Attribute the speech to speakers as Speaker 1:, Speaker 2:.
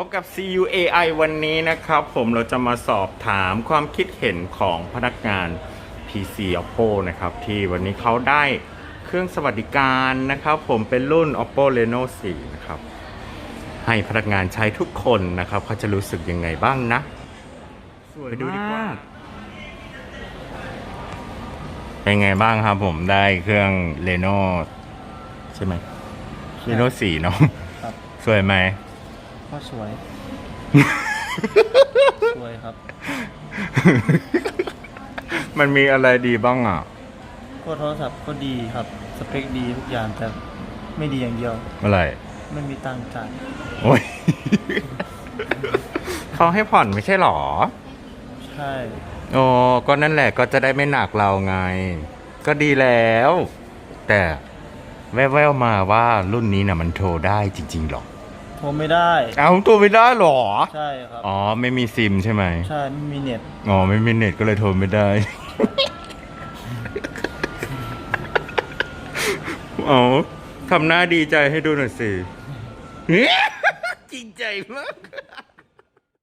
Speaker 1: พบกับ CUAI วันนี้นะครับ ผมเราจะมาสอบถามความคิดเห็นของพนักงาน PC Oppo นะครับ ที่วันนี้เขาได้เครื่องสวัสดิการนะครับ ผมเป็นรุ่น Oppo Reno 4 นะครับ ให้พนักงานใช้ทุกคนนะครับ เขาจะรู้สึกยังไงบ้างนะ
Speaker 2: สวย
Speaker 1: ไปดูดีกว่า
Speaker 2: มาก
Speaker 1: เป็นไงบ้างครับผมได้เครื่อง Reno ใช่ไหม Reno 4 เนาะ
Speaker 2: ครับ
Speaker 1: สวยไหม
Speaker 2: ก็สวย สวยครับ
Speaker 1: มันมีอะไรดีบ้างอะ
Speaker 2: ก็โทรศัพท์ก็ดีครับ สเปคดีทุกอย่างแต่ไม่ดีอย่างเดียว
Speaker 1: อะไร
Speaker 2: ไม่มีตังค์จ่าย
Speaker 1: โอ้ย เขาให้ผ่อนไม่ใช่หรอ
Speaker 2: ใช่
Speaker 1: โอ้ก็นั่นแหละก็จะได้ไม่หนักเราไง ก็ดีแล้ว แต่แว่วๆมาว่ารุ่นนี้น่ะมันโทรได้จริงๆหรอ
Speaker 2: โทรไม่ได้
Speaker 1: เอาโทรไม่ได้หรอ
Speaker 2: ใช่ครับ
Speaker 1: อ๋อ ไม่มีซิมใช่ไหม
Speaker 2: ใช่ไม่มีเน็ต
Speaker 1: อ๋อ ไม่มีเน็ตก็เลยโทรไม่ได้ เอาทำหน้าดีใจให้ดูหน่อยสิ จริงใจมาก